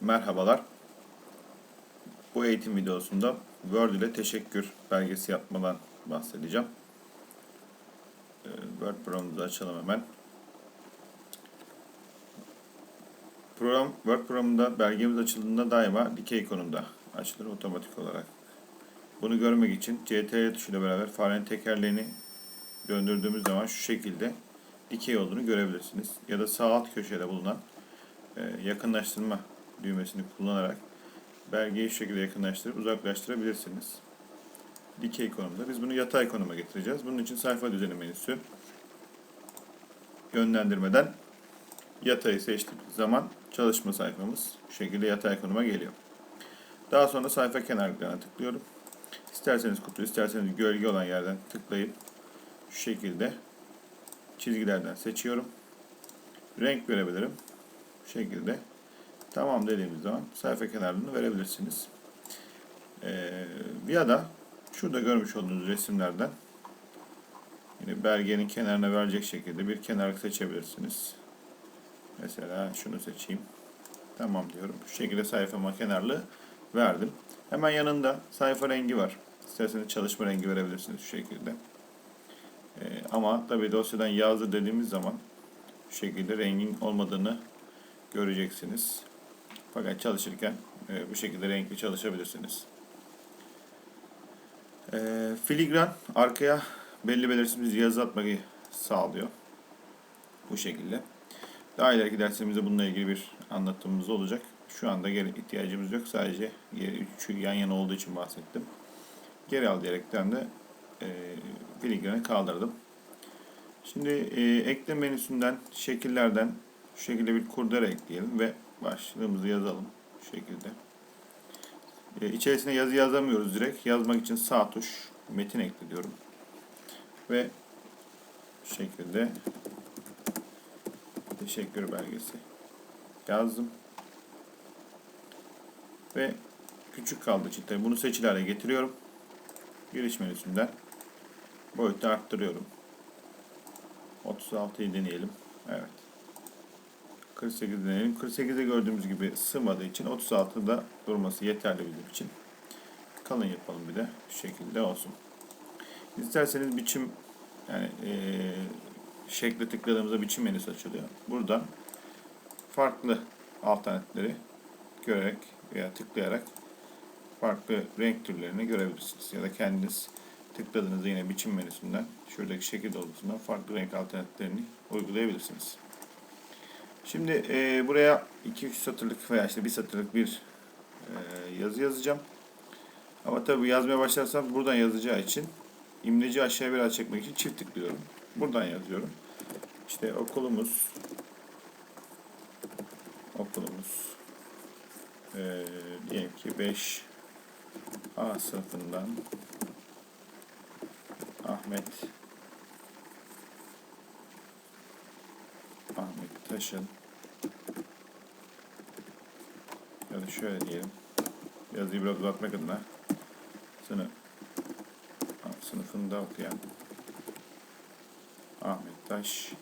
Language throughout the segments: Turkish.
Merhabalar. Bu eğitim videosunda Word ile teşekkür belgesi yapmadan bahsedeceğim. Ee, Word programımızı açalım hemen. Program, Word programında belgemiz açıldığında daima dikey konumda açılır otomatik olarak. Bunu görmek için CTRL tuşuyla beraber farenin tekerleğini döndürdüğümüz zaman şu şekilde dikey olduğunu görebilirsiniz. Ya da sağ alt köşede bulunan e, yakınlaştırma düğmesini kullanarak belgeyi şu şekilde yakınlaştırıp uzaklaştırabilirsiniz. Dikey konumda. Biz bunu yatay konuma getireceğiz. Bunun için sayfa düzeni menüsü yönlendirmeden yatayı seçtiğimiz zaman çalışma sayfamız şu şekilde yatay konuma geliyor. Daha sonra sayfa kenarlarına tıklıyorum. İsterseniz kutu, isterseniz gölge olan yerden tıklayıp şu şekilde çizgilerden seçiyorum. Renk verebilirim. Bu şekilde. Tamam dediğimiz zaman sayfa kenarlarını verebilirsiniz. Ee, ya da şurada görmüş olduğunuz resimlerden yine belgenin kenarına verecek şekilde bir kenar seçebilirsiniz. Mesela şunu seçeyim. Tamam diyorum. Şu şekilde sayfama kenarlı verdim. Hemen yanında sayfa rengi var. İsterseniz çalışma rengi verebilirsiniz şu şekilde. Ee, ama tabi dosyadan yazdı dediğimiz zaman şu şekilde rengin olmadığını göreceksiniz. Fakat çalışırken e, bu şekilde renkli çalışabilirsiniz. E, filigran arkaya belli belirsiz yazı atmayı sağlıyor. Bu şekilde. Daha ileriki dersimizde bununla ilgili bir anlatımımız olacak. Şu anda geri ihtiyacımız yok. Sadece üçü yan yana olduğu için bahsettim. Geri al diyerekten de e, filigranı kaldırdım. Şimdi e, ekle menüsünden şekillerden şu şekilde bir kurdele ekleyelim ve başlığımızı yazalım şu şekilde. E, içerisine yazı yazamıyoruz direkt. Yazmak için sağ tuş metin ekle diyorum. Ve şu şekilde teşekkür belgesi yazdım. Ve küçük kaldı için tabii bunu seçili hale getiriyorum. Giriş menüsünden boyutu arttırıyorum. 36'yı deneyelim. Evet. 48 deneyelim. 48'de gördüğümüz gibi sığmadığı için 36'da durması yeterli bizim için. Kalın yapalım bir de. Şu şekilde olsun. İsterseniz biçim yani e, şekle tıkladığımızda biçim menüsü açılıyor. Buradan farklı alternatifleri görerek veya tıklayarak farklı renk türlerini görebilirsiniz. Ya da kendiniz tıkladığınızda yine biçim menüsünden şuradaki şekil dolgusundan farklı renk alternatiflerini uygulayabilirsiniz. Şimdi e, buraya 2-3 satırlık veya işte bir satırlık bir e, yazı yazacağım. Ama tabi yazmaya başlarsam buradan yazacağı için imleci aşağıya biraz çekmek için çift tıklıyorum. Buradan yazıyorum. İşte okulumuz okulumuz e, diyelim ki 5 A sınıfından Ahmet Ahmet Taş'ın ya da şöyle diyelim. Yazıyı biraz uzatmak adına sınıf. Sınıfında okuyan Ahmet Taş.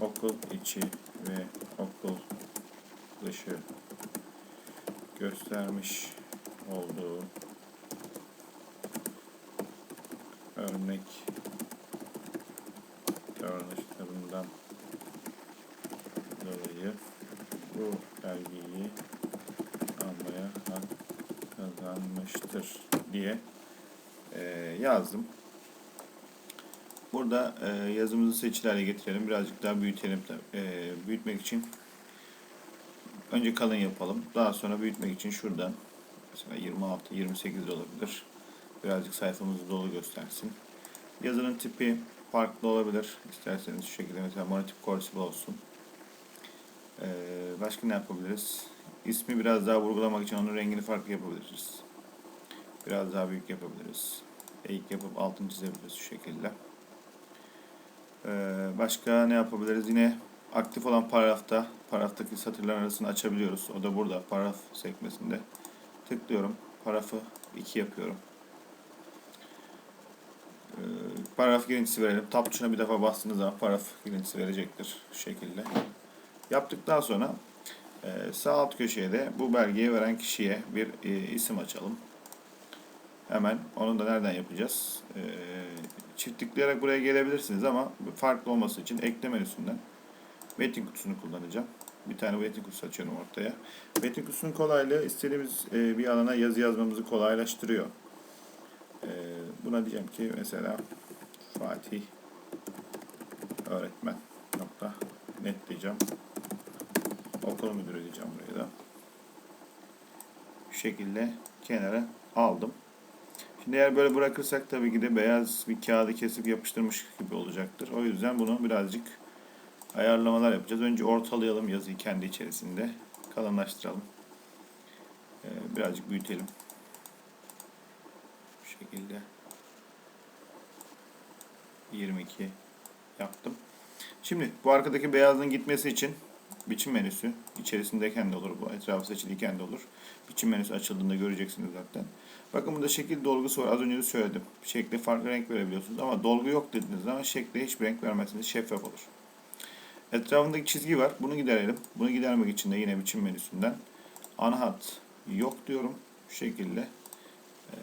Okul içi ve okul dışı göstermiş olduğu örnek davranışlarından dolayı bu belgeyi almaya hak kazanmıştır diye e, yazdım. Burada e, yazımızı seçili hale getirelim. Birazcık daha büyütelim. E, büyütmek için önce kalın yapalım. Daha sonra büyütmek için şuradan mesela 26, 28 de olabilir. Birazcık sayfamızı dolu göstersin. Yazının tipi farklı olabilir. İsterseniz şu şekilde mesela monotip cursive olsun. Ee, başka ne yapabiliriz? İsmi biraz daha vurgulamak için onun rengini farklı yapabiliriz. Biraz daha büyük yapabiliriz. Eğik yapıp altını çizebiliriz şu şekilde. Ee, başka ne yapabiliriz? Yine aktif olan paragrafta, paragraftaki satırların arasını açabiliyoruz. O da burada paragraf sekmesinde. Tıklıyorum. Paragrafı 2 yapıyorum. Ee, paragraf girintisi verelim. Tab tuşuna bir defa bastığınız zaman paragraf girintisi verecektir. Şu şekilde. Yaptıktan sonra Ee, sağ alt köşeye de bu belgeyi veren kişiye bir e, isim açalım. Hemen onu da nereden yapacağız? Ee, çift tıklayarak buraya gelebilirsiniz ama farklı olması için ekle menüsünden metin kutusunu kullanacağım. Bir tane metin kutusu açıyorum ortaya. Metin kutusunun kolaylığı istediğimiz e, bir alana yazı yazmamızı kolaylaştırıyor. Buna diyeceğim ki mesela Fatih öğretmen nokta net diyeceğim. Okul müdürü diyeceğim buraya da. Şu şekilde kenara aldım. Şimdi eğer böyle bırakırsak tabii ki de beyaz bir kağıdı kesip yapıştırmış gibi olacaktır. O yüzden bunu birazcık ayarlamalar yapacağız. Önce ortalayalım yazıyı kendi içerisinde. Kalınlaştıralım. Ee, birazcık büyütelim. Bu şekilde. 22 yaptım. Şimdi bu arkadaki beyazlığın gitmesi için biçim menüsü içerisindeyken de olur bu etrafı seçiliyken de olur. Biçim menüsü açıldığında göreceksiniz zaten. Bakın burada şekil dolgusu var. Az önce de söyledim. Şekle farklı renk verebiliyorsunuz ama dolgu yok dediğiniz zaman şekle hiçbir renk vermezsiniz. Şeffaf olur. Etrafındaki çizgi var. Bunu giderelim. Bunu gidermek için de yine biçim menüsünden ana hat yok diyorum. Şu şekilde. Ee,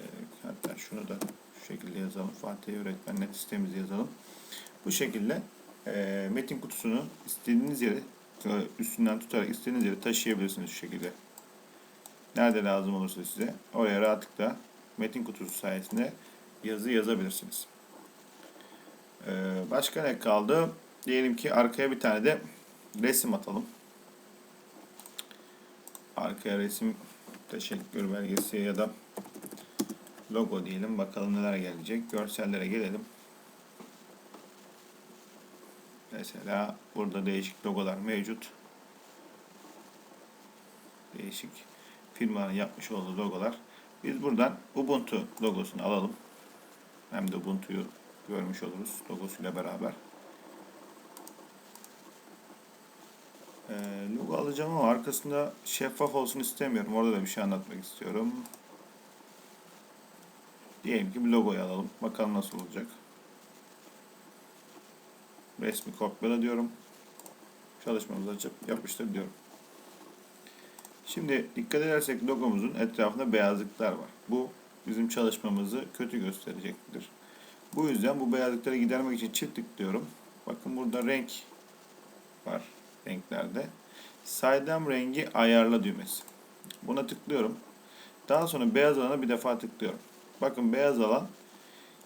hatta şunu da şekilde yazalım. Fatih Öğretmen net sistemimizi yazalım. Bu şekilde e, metin kutusunu istediğiniz yere üstünden tutarak istediğiniz yere taşıyabilirsiniz şu şekilde. Nerede lazım olursa size oraya rahatlıkla metin kutusu sayesinde yazı yazabilirsiniz. Ee, başka ne kaldı? Diyelim ki arkaya bir tane de resim atalım. Arkaya resim teşekkür belgesi ya da logo diyelim. Bakalım neler gelecek. Görsellere gelelim. Mesela burada değişik logolar mevcut. Değişik firmanın yapmış olduğu logolar. Biz buradan Ubuntu logosunu alalım. Hem de Ubuntu'yu görmüş oluruz logosuyla beraber. Ee, logo alacağım ama arkasında şeffaf olsun istemiyorum. Orada da bir şey anlatmak istiyorum. Diyelim ki bir logoyu alalım. Bakalım nasıl olacak. Resmi kopyala diyorum. Çalışmamızı açıp yapıştır diyorum. Şimdi dikkat edersek logomuzun etrafında beyazlıklar var. Bu bizim çalışmamızı kötü gösterecektir. Bu yüzden bu beyazlıkları gidermek için çift tıklıyorum. Bakın burada renk var renklerde. Saydam rengi ayarla düğmesi. Buna tıklıyorum. Daha sonra beyaz alana bir defa tıklıyorum. Bakın beyaz alan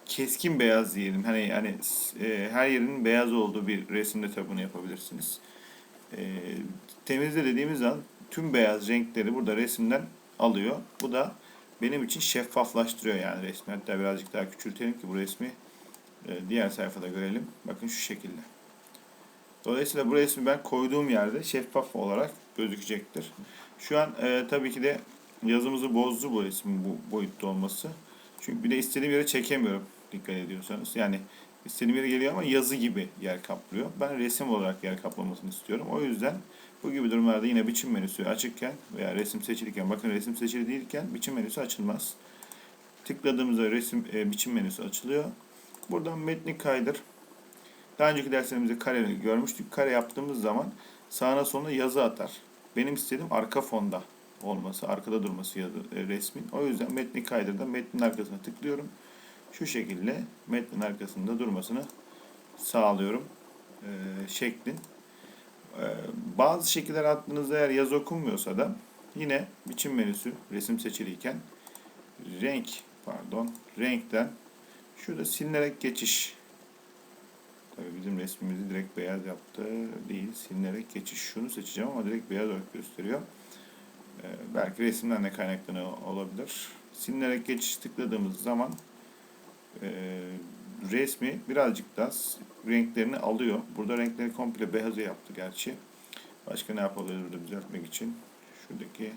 keskin beyaz diyelim. Hani yani e, her yerinin beyaz olduğu bir resimde tabi bunu yapabilirsiniz. E, temizle dediğimiz zaman tüm beyaz renkleri burada resimden alıyor. Bu da benim için şeffaflaştırıyor yani resmi. Hatta birazcık daha küçültelim ki bu resmi e, diğer sayfada görelim. Bakın şu şekilde. Dolayısıyla bu resmi ben koyduğum yerde şeffaf olarak gözükecektir. Şu an e, tabii ki de yazımızı bozdu bu resmin bu boyutta olması. Çünkü bir de istediğim yere çekemiyorum dikkat ediyorsanız. Yani istediğim yere geliyor ama yazı gibi yer kaplıyor. Ben resim olarak yer kaplamasını istiyorum. O yüzden bu gibi durumlarda yine biçim menüsü açıkken veya resim seçilirken bakın resim seçili değilken biçim menüsü açılmaz. Tıkladığımızda resim e, biçim menüsü açılıyor. Buradan metni kaydır. Daha önceki derslerimizde kare görmüştük. Kare yaptığımız zaman sağına soluna yazı atar. Benim istediğim arka fonda olması, arkada durması yazı, e, resmin. O yüzden metni kaydırda metnin arkasına tıklıyorum. Şu şekilde metnin arkasında durmasını sağlıyorum. E, şeklin. E, bazı şekiller attığınızda eğer yazı okunmuyorsa da yine biçim menüsü resim seçiliyken renk pardon renkten şurada silinerek geçiş Tabii bizim resmimizi direkt beyaz yaptı. Değil, silinerek geçiş. Şunu seçeceğim ama direkt beyaz olarak gösteriyor. Ee, belki resimden de kaynaklanıyor olabilir. Silinerek geçiş tıkladığımız zaman e, resmi birazcık daha renklerini alıyor. Burada renkleri komple beyazı yaptı gerçi. Başka ne yapabiliriz burada düzeltmek için? Şuradaki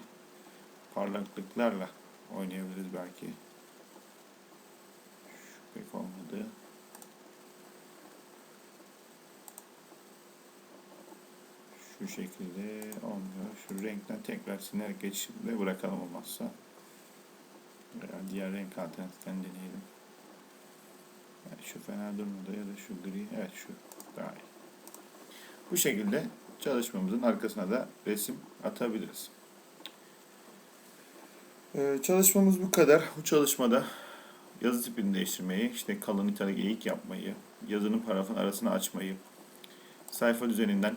parlaklıklarla oynayabiliriz belki. Şu pek olmadı. Şu şekilde olmuyor. Şu renkten tekrar sinerek geçişinde bırakalım olmazsa. Veya diğer renk alternatiften deneyelim. Yani şu fena durmadı ya da şu gri. Evet şu daha iyi. Bu şekilde çalışmamızın arkasına da resim atabiliriz. Ee, çalışmamız bu kadar. Bu çalışmada yazı tipini değiştirmeyi, işte kalın italik eğik yapmayı, yazının parafın arasını açmayı, sayfa düzeninden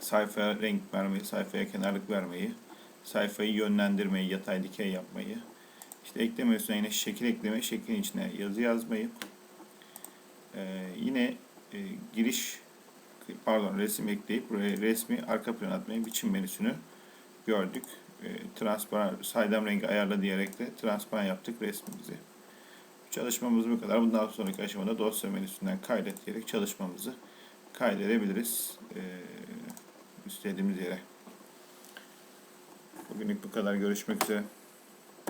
sayfaya renk vermeyi, sayfaya kenarlık vermeyi, sayfayı yönlendirmeyi, yatay dikey yapmayı, işte ekleme üstüne yine şekil ekleme, şeklin içine yazı yazmayı, ee, yine e, giriş, pardon resim ekleyip buraya resmi arka plan atmayı, biçim menüsünü gördük. E, transparan, saydam rengi ayarla diyerek de transparan yaptık resmimizi. Çalışmamız bu kadar. Bundan sonraki aşamada dosya menüsünden kaydet diyerek çalışmamızı kaydedebiliriz. E, istediğimiz yere. Bugünlük bu kadar. Görüşmek üzere.